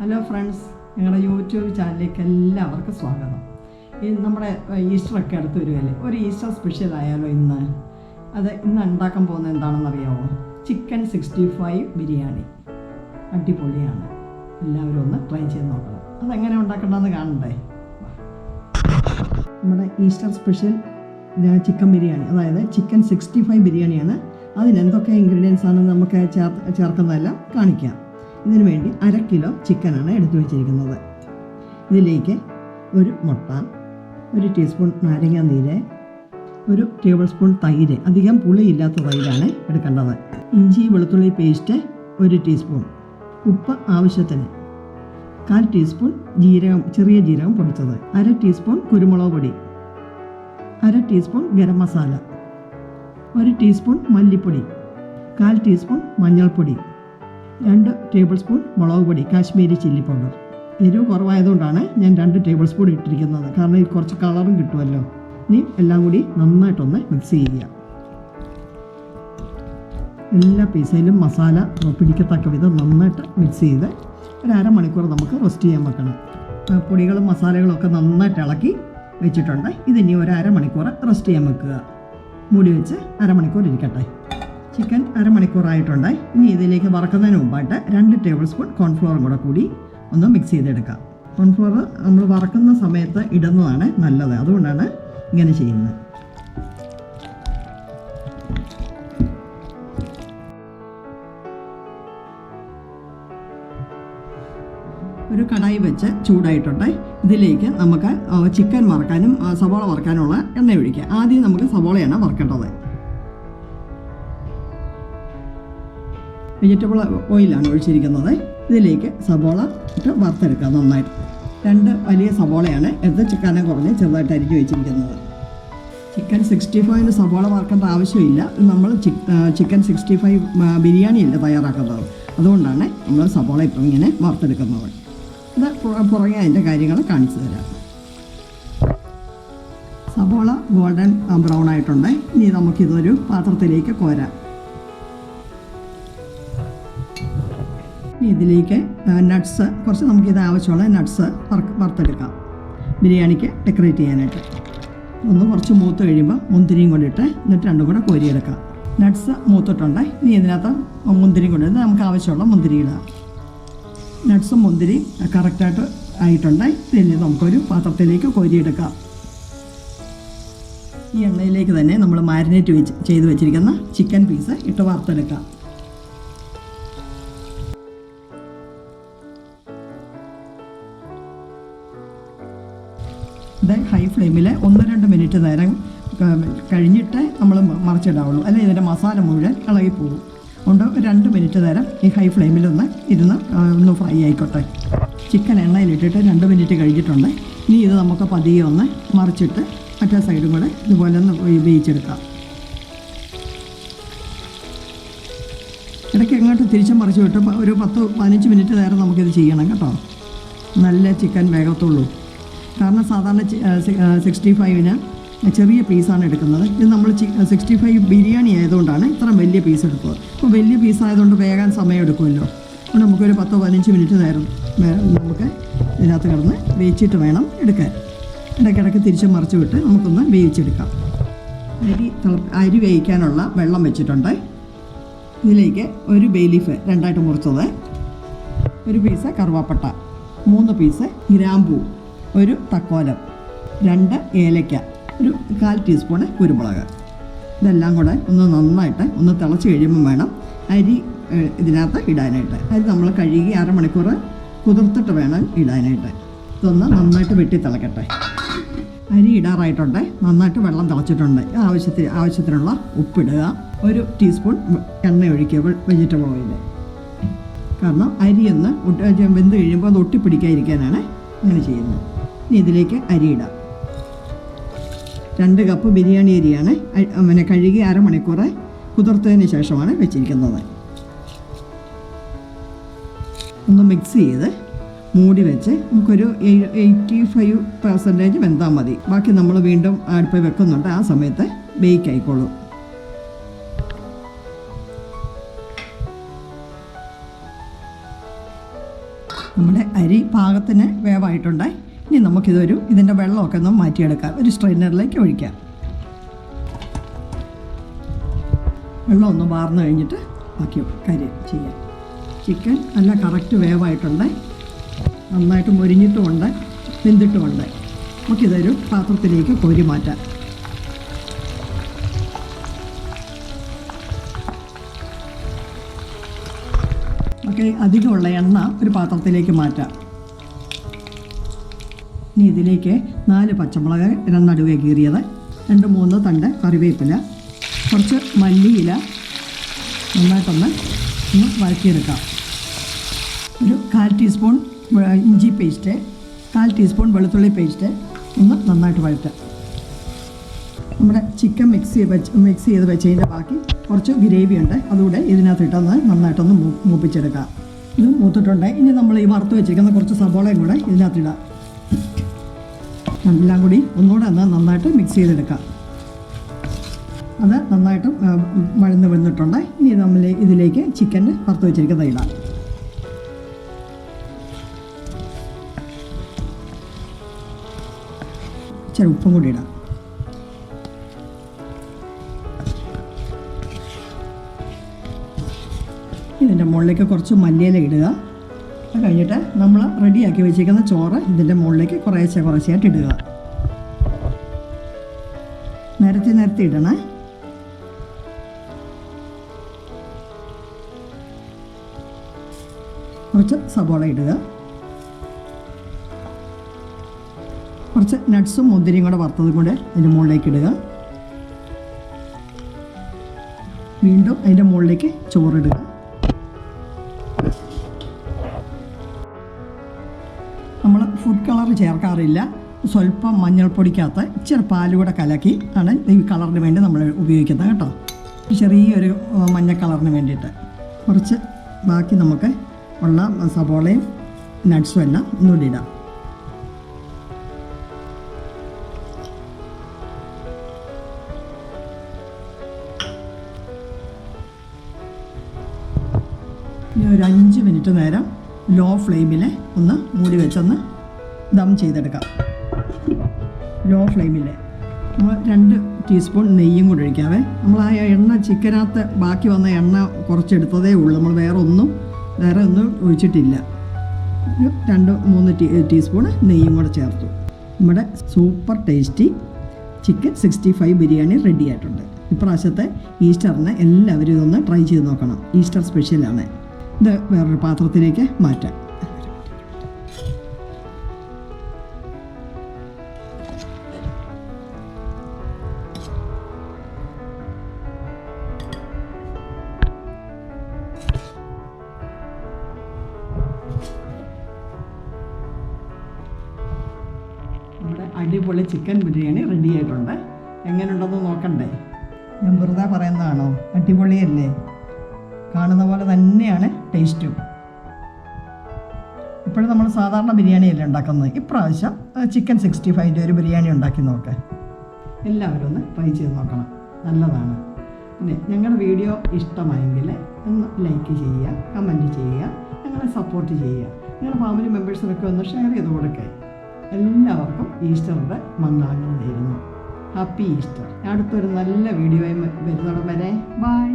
Hello friends ഞങ്ങളുടെ YouTube ചാനലിലേക്ക് എല്ലാവർക്കും സ്വാഗതം. ഈ നമ്മുടെ ഈസ്റ്റർ ഒക്കെ അടുത്ത് വരുമല്ലേ ഒരു ഈസ്റ്റർ സ്പെഷ്യൽ ആയാലോ ഇന്ന്? അത് ഇന്ന് ഉണ്ടാക്കാൻ പോകുന്നത് എന്താണെന്ന് അറിയാമോ ചിക്കൻ സിക്സ്റ്റി ഫൈവ് ബിരിയാണി. അടിപൊളിയാണ്. എല്ലാവരും ഒന്ന് ട്രൈ ചെയ്ത് നോക്കണം. അതെങ്ങനെ ഉണ്ടാക്കണമെന്ന് കാണണ്ടേ? നമ്മുടെ ഈസ്റ്റർ സ്പെഷ്യൽ ചിക്കൻ ബിരിയാണി. അതായത് ചിക്കൻ സിക്സ്റ്റി ഫൈവ് ബിരിയാണിയാണ്. അതിന് എന്തൊക്കെ ഇൻഗ്രീഡിയൻസ് ആണെന്ന് നമുക്ക് ചേർ ചേർക്കുന്നതെല്ലാം കാണിക്കാം. ഇതിനു വേണ്ടി അര കിലോ ചിക്കനാണ് എടുത്തു വെച്ചിരിക്കുന്നത്. ഇതിലേക്ക് ഒരു മുട്ട ഒരു ടീസ്പൂൺ നാരങ്ങ നീര് ഒരു ടേബിൾ സ്പൂൺ തൈര് അധികം പുളിയില്ലാത്ത തൈരാണ് എടുക്കേണ്ടത്. ഇഞ്ചി വെളുത്തുള്ളി പേസ്റ്റ് ഒരു ടീസ്പൂൺ. ഉപ്പ് ആവശ്യത്തിന് കാൽ ടീസ്പൂൺ ജീരകം ചെറിയ ജീരകം പൊടിച്ചത്. അര ടീസ്പൂൺ കുരുമുളക് പൊടി അര ടീസ്പൂൺ ഗരം മസാല ഒരു ടീസ്പൂൺ മല്ലിപ്പൊടി കാൽ ടീസ്പൂൺ മഞ്ഞൾപ്പൊടി രണ്ട് ടേബിൾ സ്പൂൺ മുളക് പൊടി കാശ്മീരി ചില്ലി പൗഡർ എരിവ് കുറവായതുകൊണ്ടാണ് ഞാൻ രണ്ട് ടേബിൾ സ്പൂൺ ഇട്ടിരിക്കുന്നത്. കാരണം ഇത് കുറച്ച് കളറും കിട്ടുമല്ലോ. ഇനി എല്ലാം കൂടി നന്നായിട്ടൊന്ന് മിക്സ് ചെയ്യുക. എല്ലാ പീസയിലും മസാല പിടിക്കത്തക്ക വിധം നന്നായിട്ട് മിക്സ് ചെയ്ത് ഒരു അരമണിക്കൂർ നമുക്ക് റോസ്റ്റ് ചെയ്യാൻ വെക്കണം. പൊടികളും മസാലകളും ഒക്കെ നന്നായിട്ട് ഇളക്കി വെച്ചിട്ടുണ്ട്. ഇതിനി ഒരു അരമണിക്കൂർ റെസ്റ്റ് ചെയ്യാൻ വെക്കുക. മൂടി വെച്ച് അരമണിക്കൂർ ഇരിക്കട്ടെ. ചിക്കൻ അരമണിക്കൂറായിട്ടുണ്ട്. ഇനി ഇതിലേക്ക് വറക്കുന്നതിന് മുമ്പായിട്ട് രണ്ട് ടേബിൾ സ്പൂൺ കോൺഫ്ലോറും കൂടെ കൂടി ഒന്ന് മിക്സ് ചെയ്തെടുക്കാം. കോൺഫ്ലോർ നമ്മൾ വറക്കുന്ന സമയത്ത് ഇടുന്നതാണ് നല്ലത്. അതുകൊണ്ടാണ് ഇങ്ങനെ ചെയ്യുന്നത്. ഒരു കടായി വെച്ച് ചൂടായിട്ടുണ്ട്. ഇതിലേക്ക് നമുക്ക് ചിക്കൻ വറക്കാനും സവാള വറക്കാനുള്ള എണ്ണ ഒഴിക്കുക ആദ്യം നമുക്ക് സവാളയാണ് വറക്കേണ്ടത്. വെജിറ്റബിൾ ഓയിലാണ് ഒഴിച്ചിരിക്കുന്നത്. ഇതിലേക്ക് സബോള ഇട്ട് വറുത്തെടുക്കുക നന്നായിട്ട്. രണ്ട് വലിയ സബോളയാണ്. എന്ത് ചിക്കനെ കുറഞ്ഞ് ചെറുതായിട്ട് അരിഞ്ഞ് വെച്ചിരിക്കുന്നത് ചിക്കൻ സിക്സ്റ്റി ഫൈവിന് സബോള വറക്കേണ്ട ആവശ്യമില്ല. നമ്മൾ ചിക്കൻ സിക്സ്റ്റി ഫൈവ് ബിരിയാണിയല്ല തയ്യാറാക്കുന്നത്. അതുകൊണ്ടാണ് നമ്മൾ സബോള ഇപ്പം ഇങ്ങനെ വറുത്തെടുക്കുന്നത്. ഇത് പുറ- പുറകെ അതിന്റെ കാര്യങ്ങൾ കാണിച്ചു തരാം. സബോള ഗോൾഡൻ ബ്രൗൺ ആയിട്ടുണ്ട്. ഇനി നമുക്കിതൊരു പാത്രത്തിലേക്ക് കോരാം. ഇതിലേക്ക് നട്ട്സ് കുറച്ച് നമുക്കിത് ആവശ്യമുള്ള നട്ട്സ് വറുത്തെടുക്കാം. ബിരിയാണിക്ക് ഡെക്കറേറ്റ് ചെയ്യാനായിട്ട്. ഒന്ന് കുറച്ച് മൂത്ത് കഴിയുമ്പോൾ മുന്തിരിയും കൂടി ഇട്ട് എന്നിട്ട് രണ്ടും കൂടെ കോരിയെടുക്കാം. നട്ട്സ് മൂത്തിട്ടുണ്ട്. ഇനി ഇതിനകത്ത് മുന്തിരിയും കൂടി ഇട്ട് നമുക്ക് ആവശ്യമുള്ള മുന്തിരി ഇടാം നട്ട്സും മുന്തിരിയും കറക്റ്റായിട്ട് ആയിട്ടുണ്ട്. പിന്നെ നമുക്കൊരു പാത്രത്തിലേക്ക് കോരിയെടുക്കാം. ഈ എണ്ണയിലേക്ക് തന്നെ നമ്മൾ മാരിനേറ്റ് വെച്ച് ചെയ്ത് വെച്ചിരിക്കുന്ന ചിക്കൻ പീസ് ഇട്ട് വറുത്തെടുക്കാം. ഫ്ലെയിമിൽ ഒന്ന് രണ്ട് മിനിറ്റ് നേരം കഴിഞ്ഞിട്ട് നമ്മൾ മറിച്ചിടാവുള്ളൂ. അല്ലെങ്കിൽ ഇതിന്റെ മസാല മുഴുവൻ ഇളകി പോകും. അതുകൊണ്ട് രണ്ട് മിനിറ്റ് നേരം ഈ ഹൈ ഫ്ലെയിമിൽ ഒന്ന് ഇരുന്ന് ഒന്ന് ഫ്രൈ ആയിക്കോട്ടെ. ചിക്കൻ എണ്ണയിലിട്ടിട്ട് രണ്ട് മിനിറ്റ് കഴിഞ്ഞിട്ടുണ്ട്. ഇനി ഇത് നമുക്ക് പതിയെ ഒന്ന് മറിച്ചിട്ട് മറ്റേ സൈഡും കൂടെ ഇതുപോലെ ഒന്ന് വേവിച്ചെടുക്കാം. ഇടയ്ക്ക് എങ്ങോട്ട് തിരിച്ച് മറിച്ച് വിട്ട് ഒരു പത്ത് പതിനഞ്ച് മിനിറ്റ് നേരം നമുക്കിത് ചെയ്യണം കേട്ടോ. നല്ല ചിക്കൻ വേഗത്തുള്ളൂ. കാരണം സാധാരണ സിക്സ്റ്റി ഫൈവിന് ചെറിയ പീസാണ് എടുക്കുന്നത്. ഇത് നമ്മൾ സിക്സ്റ്റി ഫൈവ് ബിരിയാണി ആയതുകൊണ്ടാണ് ഇത്ര വലിയ പീസ് എടുക്കുക അപ്പോൾ വലിയ പീസ് ആയതുകൊണ്ട് വേഗം സമയം എടുക്കുമല്ലോ. അപ്പോൾ നമുക്കൊരു പത്തോ പതിനഞ്ച് മിനിറ്റ് നേരം നമുക്ക് ഇതിനകത്ത് കിടന്ന് വേവിച്ചിട്ട് വേണം എടുക്കാൻ. ഇടയ്ക്കിടയ്ക്ക് തിരിച്ച് മറിച്ച് വിട്ട് നമുക്കൊന്ന് വേവിച്ചെടുക്കാം. അരി തിള- അരി വേവിക്കാനുള്ള വെള്ളം വെച്ചിട്ടുണ്ട്. ഇതിലേക്ക് ഒരു ബേലീഫ് രണ്ടായിട്ട് മുറിച്ചത്. ഒരു പീസ് കറുവാപ്പട്ട മൂന്ന് പീസ് ഗ്രാമ്പൂ ഒരു തക്കോലം രണ്ട് ഏലയ്ക്ക ഒരു കാൽ ടീസ്പൂണ് കുരുമുളക്. ഇതെല്ലാം കൂടെ ഒന്ന് നന്നായിട്ട് ഒന്ന് തിളച്ച് കഴിയുമ്പോൾ വേണം അരി ഇതിനകത്ത് ഇടാനായിട്ട്. അരി നമ്മൾ കഴുകി അരമണിക്കൂർ കുതിർത്തിട്ട് വേണം ഇടാനായിട്ട്. ഇതൊന്ന് നന്നായിട്ട് വെട്ടി തിളക്കട്ടെ. അരി ഇടാറായിട്ടുണ്ട്. നന്നായിട്ട് വെള്ളം തിളച്ചിട്ടുണ്ട്. ആവശ്യത്തിന് ആവശ്യത്തിനുള്ള ഉപ്പിടുക. ഒരു ടീസ്പൂൺ എണ്ണ ഒഴിക്കുക വെജിറ്റബിൾ ഓയിൽ. കാരണം അരിയൊന്ന് വെന്ത് കഴിയുമ്പോൾ അത് ഒട്ടിപ്പിടിക്കാതിരിക്കാനാണ് അങ്ങനെ ചെയ്യുന്നത്. ഇനി ഇതിലേക്ക് അരി ഇടാം. രണ്ട് കപ്പ് ബിരിയാണി അരിയാണ്. പിന്നെ കഴുകി അരമണിക്കൂർ കുതിർത്തതിന് ശേഷമാണ് വെച്ചിരിക്കുന്നത്. ഒന്ന് മിക്സ് ചെയ്ത് മൂടി വെച്ച് നമുക്കൊരു എയ്റ്റി ഫൈവ് പെർസെന്റേജ് വെന്താൽ മതി. ബാക്കി നമ്മൾ വീണ്ടും അടുപ്പ് വെക്കുന്നുണ്ട്. ആ സമയത്ത് ബേക്ക് ആയിക്കോളൂ. നമ്മുടെ അരി പാകത്തിന് വേവായിട്ടുണ്ട് ഇനി നമുക്കിതൊരു ഇതിന്റെ വെള്ളമൊക്കെ ഒന്ന് മാറ്റിയെടുക്കാം. ഒരു സ്ട്രെയിനറിലേക്ക് ഒഴിക്കാം. വെള്ളം ഒന്ന് വാർന്നു കഴിഞ്ഞിട്ട് ബാക്കി കാര്യം ചെയ്യാം. ചിക്കൻ നല്ല കറക്റ്റ് വേവായിട്ടുണ്ട്. നന്നായിട്ട് മൊരിഞ്ഞിട്ടുമുണ്ട് വെന്തിട്ടുമുണ്ട്. നമുക്കിതൊരു പാത്രത്തിലേക്ക് കോരി മാറ്റാം. നമുക്ക് അധികമുള്ള എണ്ണ ഒരു പാത്രത്തിലേക്ക് മാറ്റാം. ഇനി ഇതിലേക്ക് നാല് പച്ചമുളക് നടുവെ കീറിയത്. രണ്ട് മൂന്ന് തണ്ട് കറിവേപ്പില കുറച്ച് മല്ലിയില നന്നായിട്ടൊന്ന് ഒന്ന് വഴറ്റിയെടുക്കാം. ഒരു കാൽ ടീസ്പൂൺ ഇഞ്ചി പേസ്റ്റ് കാൽ ടീസ്പൂൺ വെളുത്തുള്ളി പേസ്റ്റ് ഒന്ന് നന്നായിട്ട് വഴറ്റുക നമ്മുടെ ചിക്കൻ മിക്സ് ചെയ്ത് വെച്ച് മിക്സ് ചെയ്ത് വെച്ചതിന്റെ ബാക്കി കുറച്ച് ഗ്രേവി ഉണ്ട്. അതുകൂടെ ഇതിനകത്തിട്ടൊന്ന് നന്നായിട്ടൊന്ന് മൂപ്പിച്ചെടുക്കാം. ഇത് മൂത്തിട്ടുണ്ട്. ഇനി നമ്മൾ ഈ വറുത്ത് വെച്ചിരിക്കുന്ന കുറച്ച് സബോളയും കൂടെ ഇതിനകത്തിടാം. എല്ലാം കൂടി ഒന്നുകൂടെ ഒന്ന് നന്നായിട്ട് മിക്സ് ചെയ്തെടുക്കാം. അത് നന്നായിട്ട് വഴന്ന് വന്നിട്ടുണ്ട്. ഇനി നമ്മൾ ഇതിലേക്ക് ചിക്കൻ വറുത്ത് വെച്ചിരിക്കുന്ന ഇടാം ഇച്ചിരി ഉപ്പും കൂടി ഇടാം. ഇതിന്റെ മുകളിലേക്ക് കുറച്ച് മല്ലിയില ഇടുക. അത് കഴിഞ്ഞിട്ട് നമ്മൾ റെഡിയാക്കി വെച്ചിരിക്കുന്ന ചോറ് ഇതിന്റെ മുകളിലേക്ക് കുറേശ്ശെ കുറേശ്ശെയായിട്ട് ഇടുക. നിരത്തി നിരത്തി ഇടണേ. കുറച്ച് സബോള ഇടുക. കുറച്ച് നട്ട്സും മുന്തിരിയും കൂടെ വറുത്തതും കൂടെ അതിന്റെ മുകളിലേക്ക് ഇടുക. വീണ്ടും അതിന്റെ മുകളിലേക്ക് ചോറിടുക ചേർക്കാറില്ല. സ്വല്പം മഞ്ഞൾപ്പൊടിക്കകത്ത് ഇച്ചിരി പാലുകൂടെ കൂടെ കലക്കി ആണ് ഈ കളറിന് വേണ്ടി നമ്മൾ ഉപയോഗിക്കുന്നത് കേട്ടോ. ചെറിയൊരു മഞ്ഞ കളറിന് വേണ്ടിയിട്ട്. കുറച്ച് ബാക്കി നമുക്ക് ഉള്ള സബോളയും നട്ട്സും എല്ലാം ഒന്നുകൂടി ഇടാം. ഒരു അഞ്ച് മിനിറ്റ് നേരം ലോ ഫ്ലെയിമിൽ ഒന്ന് മൂടി വെച്ചൊന്ന് ദം ചെയ്തെടുക്കാം. ലോ ഫ്ലെയിമിൽ നമ്മൾ രണ്ട് ടീസ്പൂൺ നെയ്യും കൂടെ ഒഴിക്കാവേ. നമ്മൾ ആ എണ്ണ ചിക്കനകത്ത് ബാക്കി വന്ന എണ്ണ കുറച്ചെടുത്തതേ ഉള്ളൂ. നമ്മൾ വേറെ ഒന്നും വേറെ ഒന്നും ഒഴിച്ചിട്ടില്ല. രണ്ട് മൂന്ന് ടീ ടീസ്പൂൺ നെയ്യും കൂടെ ചേർത്തു. നമ്മുടെ super tasty chicken sixty five biryani ready ആയിട്ടുണ്ട്. ഇപ്രാവശ്യത്തെ ഈസ്റ്ററിന് എല്ലാവരും ഇതൊന്ന് ട്രൈ ചെയ്ത് നോക്കണം. ഈസ്റ്റർ സ്പെഷ്യലാണ്. ഇത് വേറൊരു പാത്രത്തിലേക്ക് മാറ്റാം. അടിപൊളി ചിക്കൻ ബിരിയാണി റെഡി ആയിട്ടുണ്ട്. എങ്ങനെയുണ്ടെന്ന് നോക്കണ്ടേ? ഞാൻ വെറുതെ പറയുന്നതാണോ? അടിപൊളിയല്ലേ? കാണുന്ന പോലെ തന്നെയാണ് ടേസ്റ്റും ഇപ്പോഴും നമ്മൾ സാധാരണ ബിരിയാണിയല്ലേ ഉണ്ടാക്കുന്നത്? ഇപ്രാവശ്യം ചിക്കൻ സിക്സ്റ്റി ഫൈവിന്റെ ഒരു ബിരിയാണി ഉണ്ടാക്കി നോക്ക്. എല്ലാവരും ഒന്ന് ട്രൈ ചെയ്ത് നോക്കണം. നല്ലതാണ്. പിന്നെ ഞങ്ങളുടെ വീഡിയോ ഇഷ്ടമായെങ്കിൽ ഒന്ന് ലൈക്ക് ചെയ്യുക കമന്റ് ചെയ്യുക ഞങ്ങളെ സപ്പോർട്ട് ചെയ്യുക. നിങ്ങളുടെ ഫാമിലി മെമ്പേഴ്സിനൊക്കെ ഒന്ന് ഷെയർ ചെയ്ത് കൊടുക്കുക എല്ലാവർക്കും ഈസ്റ്ററിന്റെ മംഗളങ്ങൾ നേരുന്നു. ഹാപ്പി ഈസ്റ്റർ അടുത്തൊരു നല്ല വീഡിയോയും വരുന്നിടം വരെ ബൈ